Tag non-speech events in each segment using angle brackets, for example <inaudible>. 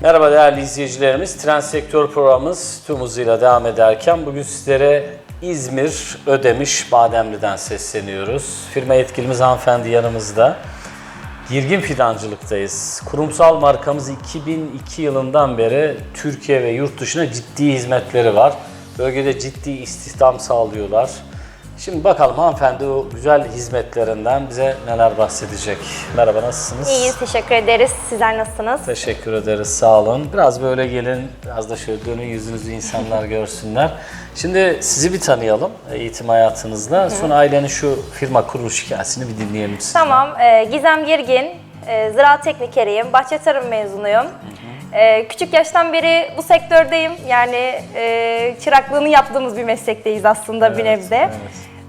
Merhaba değerli izleyicilerimiz. Trend Sektör programımız tüm hızıyla devam ederken bugün sizlere İzmir Ödemiş Bademli'den sesleniyoruz. Firma yetkilimiz hanımefendi yanımızda. Girgin Fidancılık'tayız. Kurumsal markamız 2002 yılından beri Türkiye ve yurt dışına ciddi hizmetleri var. Bölgede ciddi istihdam sağlıyorlar. Şimdi bakalım hanımefendi o güzel hizmetlerinden bize neler bahsedecek. Merhaba nasılsınız? İyiyiz, teşekkür ederiz. Sizler nasılsınız? Teşekkür ederiz, sağ olun. Biraz böyle gelin, biraz da şöyle dönün yüzünüzü insanlar <laughs> görsünler. Şimdi sizi bir tanıyalım eğitim hayatınızla. Sonra ailenin şu firma kuruluş hikayesini bir dinleyelim sizden. Tamam, e, Gizem Girgin, e, ziraat teknikeriyim, bahçe tarım mezunuyum. E, küçük yaştan beri bu sektördeyim. Yani e, çıraklığını yaptığımız bir meslekteyiz aslında bir Evet, nebze. evet.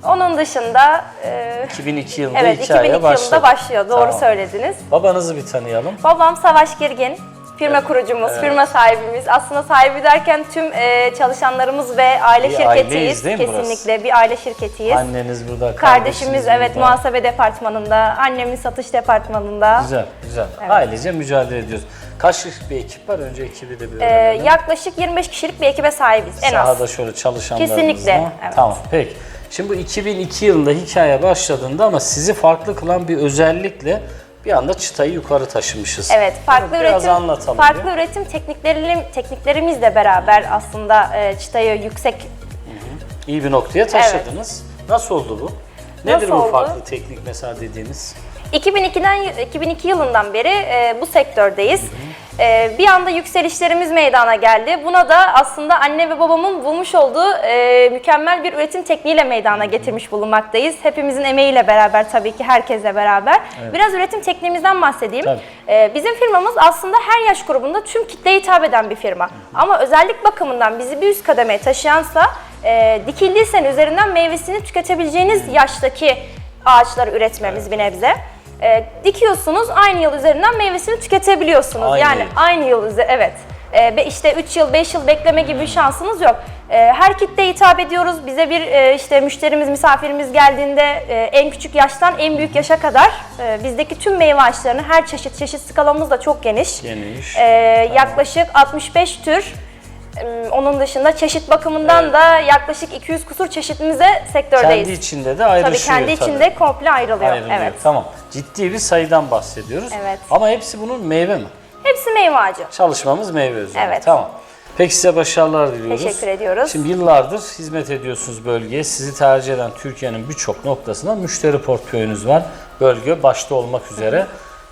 Onun dışında e, 2002 yılında evet hikaye 2002 başladı. yılında başlıyor. Doğru Tamam. söylediniz. Babanızı bir tanıyalım. Babam Savaş Girgin. Firma kurucumuz, firma sahibimiz. Aslında sahibi derken tüm e, çalışanlarımız ve aile Bir şirketiyiz. mi burası? Kesinlikle bir aile şirketiyiz. Anneniz burada, Kardeşimiz evet burada. muhasebe departmanında, annemiz satış departmanında. Güzel, güzel. Ailece mücadele ediyoruz. Kaç kişilik bir ekip var? Önce ekibi de bir Ee, yaklaşık 25 kişilik bir ekibe sahibiz en az. Sahada şöyle çalışanlarınızla. Kesinlikle, evet. Tamam, peki. Şimdi bu 2002 yılında hikaye başladığında ama sizi farklı kılan bir özellikle bir anda çıtayı yukarı taşımışız. Evet, farklı Bunu üretim anlatalım. farklı bir. üretim teknikleri tekniklerimizle beraber aslında e, çıtayı yüksek İyi bir noktaya taşıdınız. Nasıl oldu bu? Nedir Nasıl bu oldu? farklı teknik mesela dediğiniz? 2002'den 2002 yılından beri e, bu sektördeyiz. E, bir anda yükselişlerimiz meydana geldi. Buna da aslında anne ve babamın bulmuş olduğu e, mükemmel bir üretim tekniğiyle meydana getirmiş bulunmaktayız. Hepimizin emeğiyle beraber tabii ki herkesle beraber. Biraz üretim tekniğimizden bahsedeyim. E, bizim firmamız aslında her yaş grubunda tüm kitleye hitap eden bir firma. Ama özellik bakımından bizi bir üst kademeye taşıyansa e, dikildiysen üzerinden meyvesini tüketebileceğiniz yaştaki ağaçları üretmemiz bir nebze. E, dikiyorsunuz aynı yıl üzerinden meyvesini tüketebiliyorsunuz. Aynı yani yıl. aynı yıl üzeri evet. E, işte 3 yıl 5 yıl bekleme gibi bir şansınız yok. E, her kitleye hitap ediyoruz. Bize bir e, işte müşterimiz misafirimiz geldiğinde e, en küçük yaştan en büyük yaşa kadar e, bizdeki tüm meyve ağaçlarını her çeşit çeşit skalamız da çok geniş. Geniş. E, yaklaşık 65 tür. Onun dışında çeşit bakımından da yaklaşık 200 kusur çeşitimize sektördeyiz. kendi içinde de ayrışıyor Tabii kendi içinde komple ayrılıyor. Ayrılıyor. Evet. Tamam. Ciddi bir sayıdan bahsediyoruz. Evet. Ama hepsi bunun meyve mi? Hepsi meyve ağacı. Çalışmamız meyve üzerine. Evet. Tamam. Peki size başarılar diliyoruz. Teşekkür ediyoruz. Şimdi yıllardır hizmet ediyorsunuz bölgeye. Sizi tercih eden Türkiye'nin birçok noktasında müşteri portföyünüz var. Bölge başta olmak üzere.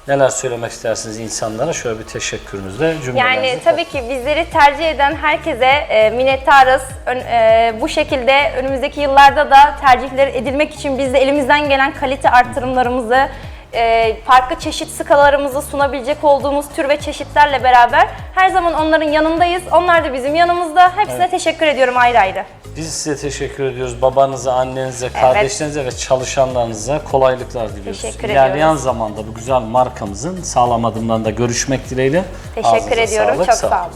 Neler söylemek istersiniz insanlara? Şöyle bir teşekkürünüzle cümlelerinizi Yani tabii ki bizleri tercih eden herkese e, minnettarız. Ön- e, bu şekilde önümüzdeki yıllarda da tercihler edilmek için biz de elimizden gelen kalite arttırımlarımızı, e, farklı çeşit skalarımızı sunabilecek olduğumuz tür ve çeşitlerle beraber her zaman onların yanındayız. Onlar da bizim yanımızda. Hepsine teşekkür ediyorum ayrı ayrı. Biz size teşekkür ediyoruz. Babanıza, annenize, kardeşlerinize ve çalışanlarınıza kolaylıklar diliyoruz. Teşekkür İlerleyen ediyoruz. zamanda bu güzel markamızın sağlam adımlarında görüşmek dileğiyle. Teşekkür Ağzınıza ediyorum. sağlık, Çok sağ olun.